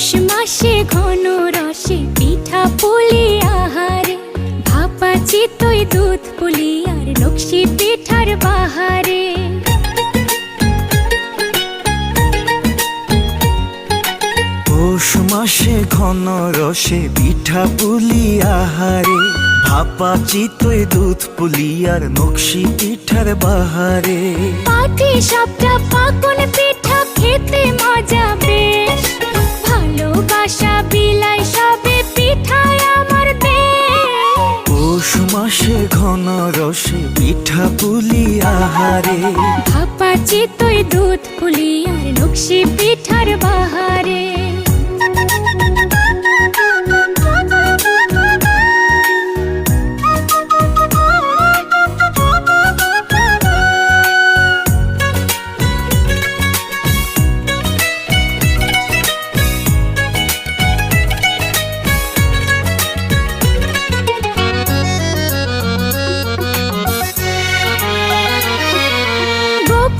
পৌষ মাসে ঘন রসে পিঠা পুলি আহারে। ভাপা চিতই দুধ পুলি আর নকশি পিঠার বাহারে। পৌষ মাসে ঘন রসে পিঠা পুলি আহারে। ভাপা চিতই দুধ পুলি আর নকশি পিঠার বাহারে। পাটি সাপটা পাকন পিঠা খেতে রসে পিঠা পুলি আহারে। ভাপা চিতই দুধ পুলি আর নকশি পিঠার বাহারে।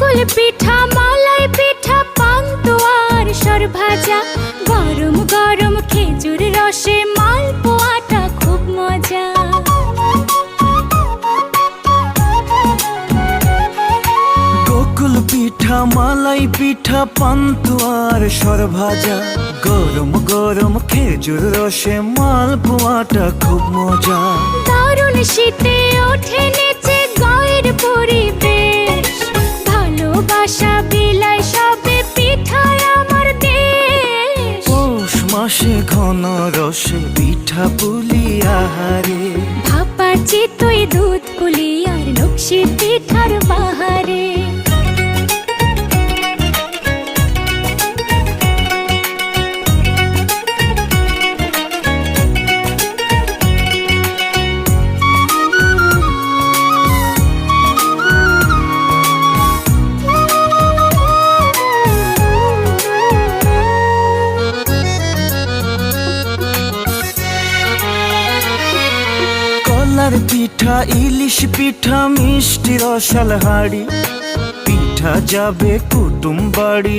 বকুল পিঠা মালাই পিঠা পান্তুয়ার সর ভাজা। গরম গরম খেজুর রসে মালপোয়াটা খুব মজা। গোকুল পিঠা মালাই পিঠা পান্তুয়ার সর ভাজা। গরম গরম খেজুর রসে মালপোয়াটা খুব মজা। দারুণ শীতে ওঠে রসে পিঠা পুলি আহারে। ভাপা চিতই দুধ পুলি আর নকশি পিঠার বাহারে কলার পিঠা ইলিশ পিঠা মিষ্টি রসাল হাড়ি। পিঠা যাবে কুটুম বাড়ি